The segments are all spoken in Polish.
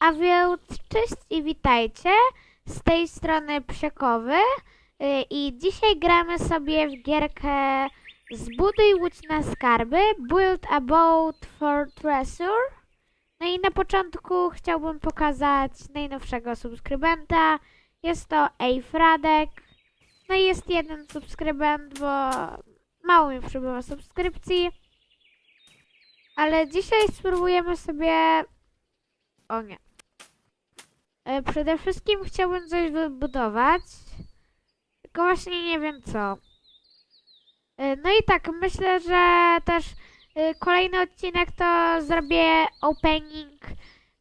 A więc cześć i witajcie. Z tej strony Psiekowy y, i dzisiaj gramy sobie w gierkę Zbuduj łódź na skarby Build a boat for treasure. No i na początku chciałbym pokazać najnowszego subskrybenta. Jest to Ejfradek No i jest jeden subskrybent, bo mało mi przybyło subskrypcji. Ale dzisiaj spróbujemy sobie... O nie. E, Przede wszystkim chciałbym coś wybudować, tylko właśnie nie wiem co. E, No i tak, myślę, że też e, kolejny odcinek to zrobię opening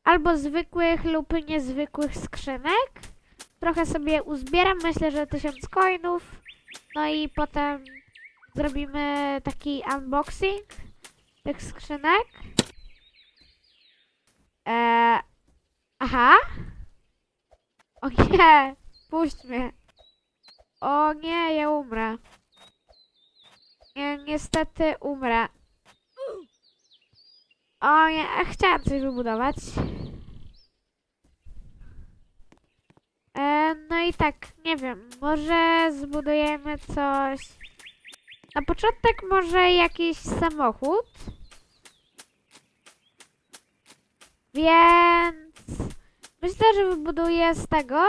albo zwykłych lub niezwykłych skrzynek. Trochę sobie uzbieram, myślę, że 1000 coinów. No i potem zrobimy taki unboxing tych skrzynek. Eee, aha. O nie, puść mnie. O nie, ja umrę. Nie, niestety umrę. O nie, a chciałam coś wybudować. E, no i tak, nie wiem, może zbudujemy coś. Na początek może jakiś samochód. Więc myślę, że wybuduję z tego.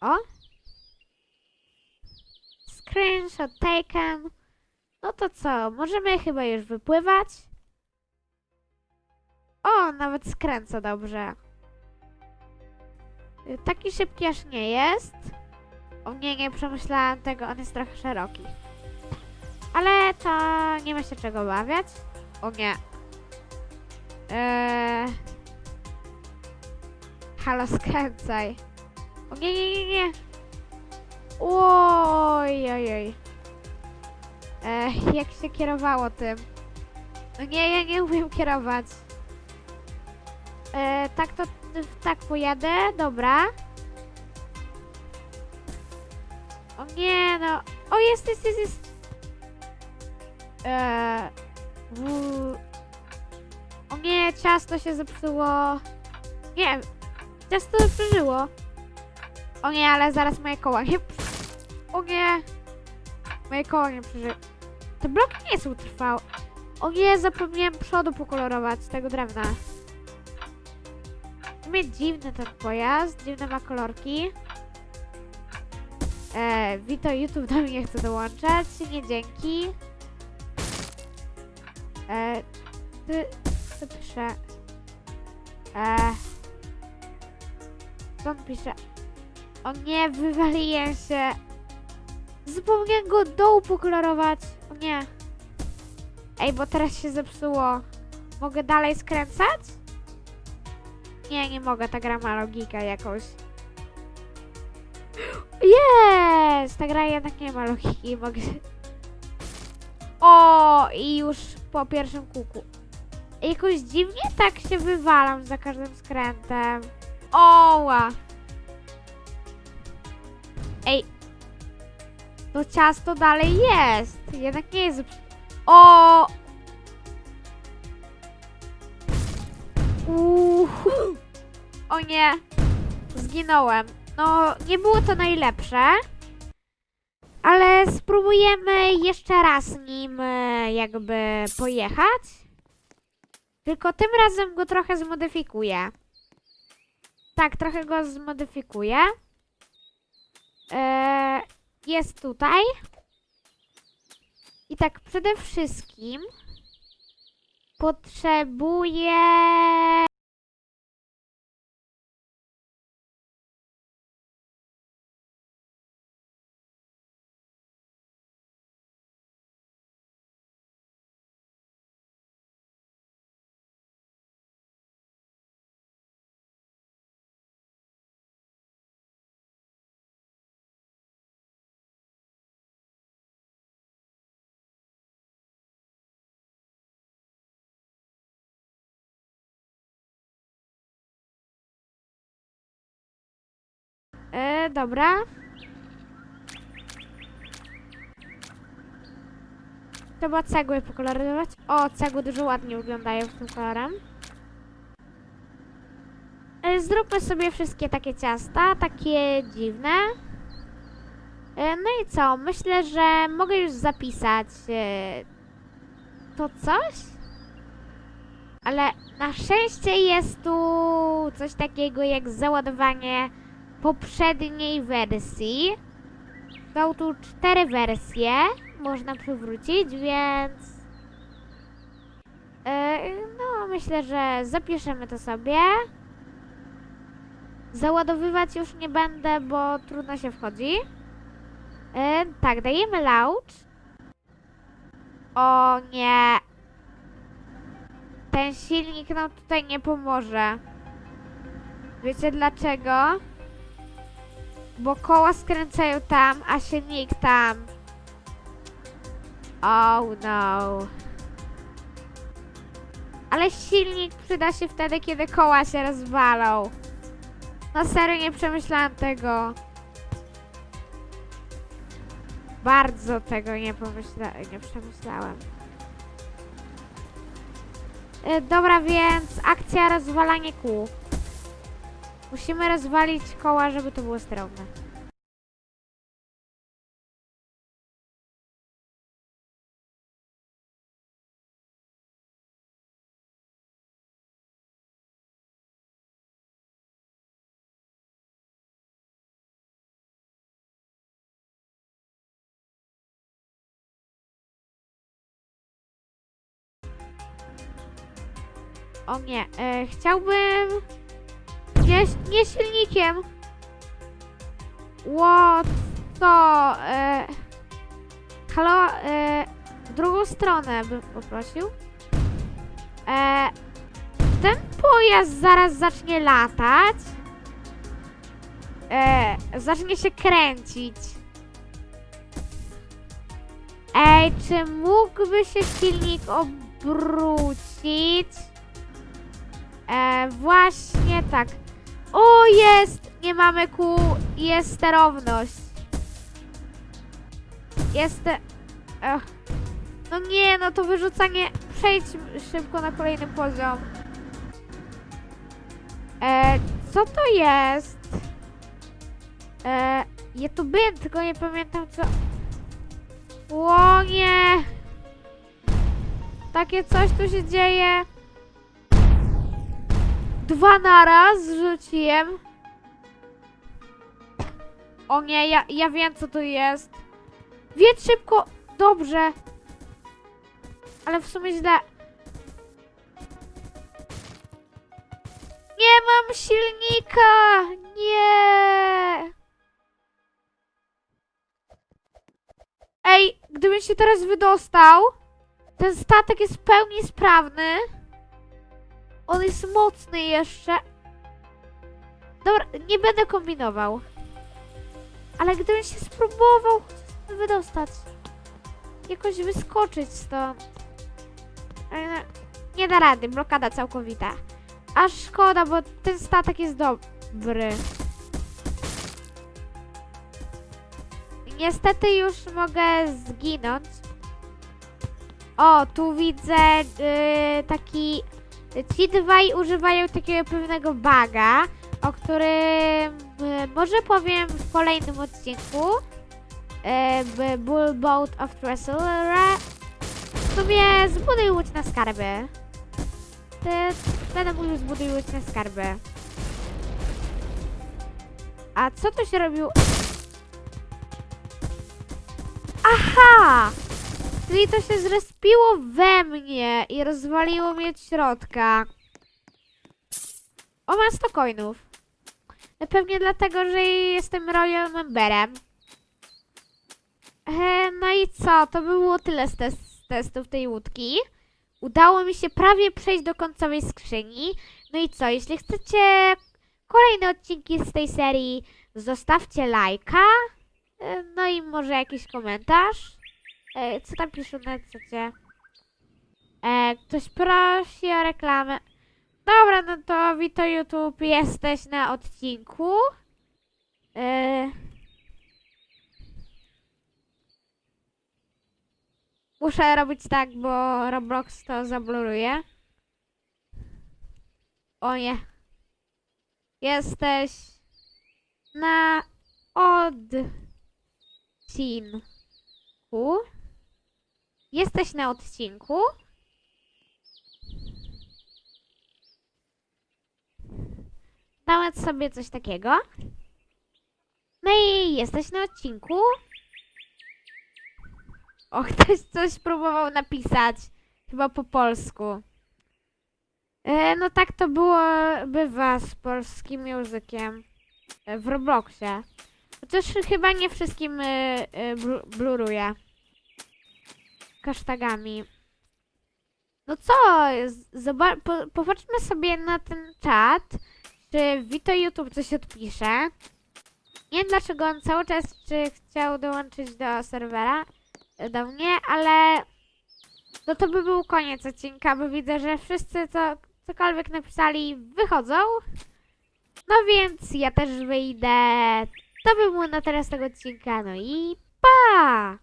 O. Screenshot taken. No to co, możemy chyba już wypływać? O, nawet skręca dobrze. Taki szybki aż nie jest. O nie, nie przemyślałam tego, on jest trochę szeroki. Ale to nie ma się czego obawiać. O nie. Eee... Halo, skręcaj. Nie, nie, nie, nie. Oj, oj, oj. E, jak się kierowało tym? No nie, ja nie umiem kierować. E, tak to, tak pojadę, dobra. O nie, no. O, jest, jest, jest, jest. E, w... O nie, ciasto się zepsuło. Nie, ciasto przeżyło. O nie, ale zaraz moje koła nie... O nie! Moje koła nie przeżyły. Te bloki nie są trwałe. O nie, zapomniałem przodu pokolorować z tego drewna. Sumie dziwny ten pojazd, dziwne ma kolorki. E, Wito YouTube do mnie chce dołączać. Nie, dzięki. E, ty, co pisze? E, co on pisze? O nie, wywaliłem się. Zapomniałem go dołu pokolorować. O nie. Ej, bo teraz się zepsuło. Mogę dalej skręcać? Nie, nie mogę, ta gra ma logikę jakąś. Jest! Ta gra jednak nie ma logiki, mogę... O, i już po pierwszym kuku. Jakoś dziwnie tak się wywalam za każdym skrętem. Oła! To ciasto dalej jest. Jednak nie jest. O! Uuu. O nie. Zginąłem. No, nie było to najlepsze. Ale spróbujemy jeszcze raz nim e, jakby pojechać. Tylko tym razem go trochę zmodyfikuję. Tak, trochę go zmodyfikuję. Eee, jest tutaj. I tak przede wszystkim potrzebuję. Dobra. Trzeba cegły pokoloryzować. O, cegły dużo ładniej wyglądają tym kolorem. E, Zróbmy sobie wszystkie takie ciasta, takie dziwne. E, No i co? Myślę, że mogę już zapisać e, to coś. Ale na szczęście jest tu coś takiego jak załadowanie poprzedniej wersji. Są tu cztery wersje, można przywrócić, więc. e, no, myślę, że zapiszemy to sobie. Załadowywać już nie będę, bo trudno się wchodzi. E, tak, dajemy launch. O nie. Ten silnik nam tutaj nie pomoże. Wiecie dlaczego? Bo koła skręcają tam, a silnik tam. Oh no. Ale silnik przyda się wtedy, kiedy koła się rozwalą. No serio nie przemyślałam tego. Bardzo tego nie pomyśla nie przemyślałem. Y, dobra, więc akcja rozwalanie kół. Musimy rozwalić koła, żeby to było sterowne. O nie, e, chciałbym... Nie, nie silnikiem. What? Co? E, halo? E, drugą stronę bym poprosił. E, ten pojazd zaraz zacznie latać. E, zacznie się kręcić. Ej, czy mógłby się silnik obrócić? E, właśnie tak. O, jest! Nie mamy kół, jest sterowność. Jest... Ech. No nie, no to wyrzucanie... Przejdź szybko na kolejny poziom. E, co to jest? E, ja tu byłem, tylko nie pamiętam co... O nie! Takie coś tu się dzieje. Dwa naraz rzuciłem. O nie, ja, ja wiem co to jest. Wiedz szybko. Dobrze. Ale w sumie źle. Nie mam silnika. Nie. Ej, gdybym się teraz wydostał, ten statek jest w pełni sprawny. On jest mocny jeszcze. Dobra, nie będę kombinował. Ale gdybym się spróbował wydostać. Jakoś wyskoczyć stąd. No, Nie da rady, blokada całkowita. Aż szkoda, bo ten statek jest dobry. Niestety już mogę zginąć. O, tu widzę yy, taki Ci dwaj używają takiego pewnego baga, o którym e, może powiem w kolejnym odcinku. E, Bull Boat of Treasure. W sumie zbuduj łódź na skarby. Będę mówił zbuduj łódź na skarby. A co tu się robił? Aha! Czyli to się zrespiło we mnie i rozwaliło mnie od środka. O, mam 100 coinów. No Pewnie dlatego, że jestem royal memberem. E, no i co? To by było tyle z, tes- z testów tej łódki. Udało mi się prawie przejść do końcowej skrzyni. No i co? Jeśli chcecie kolejne odcinki z tej serii, zostawcie lajka. E, No i może jakiś komentarz. E, co tam piszą na czacie? E, ktoś prosi o reklamę. Dobra, no to Wito YouTube, jesteś na odcinku. E, muszę robić tak, bo Roblox to zabluruje. O nie. Jesteś na odcinku. Jesteś na odcinku. Dałem sobie coś takiego. No i jesteś na odcinku. O, ktoś coś próbował napisać. Chyba po polsku. E, no tak to było, bywa z polskim językiem e, w Robloxie. Chociaż chyba nie wszystkim e, e, blu- bluruje. Hashtagami. No co, zoba- po- popatrzmy sobie na ten czat, czy Vito YouTube coś odpisze. Nie wiem dlaczego on cały czas czy chciał dołączyć do serwera, e, do mnie, ale no to by był koniec odcinka, bo widzę, że wszyscy co, cokolwiek napisali wychodzą. No więc ja też wyjdę. To by było na teraz tego odcinka, no i pa!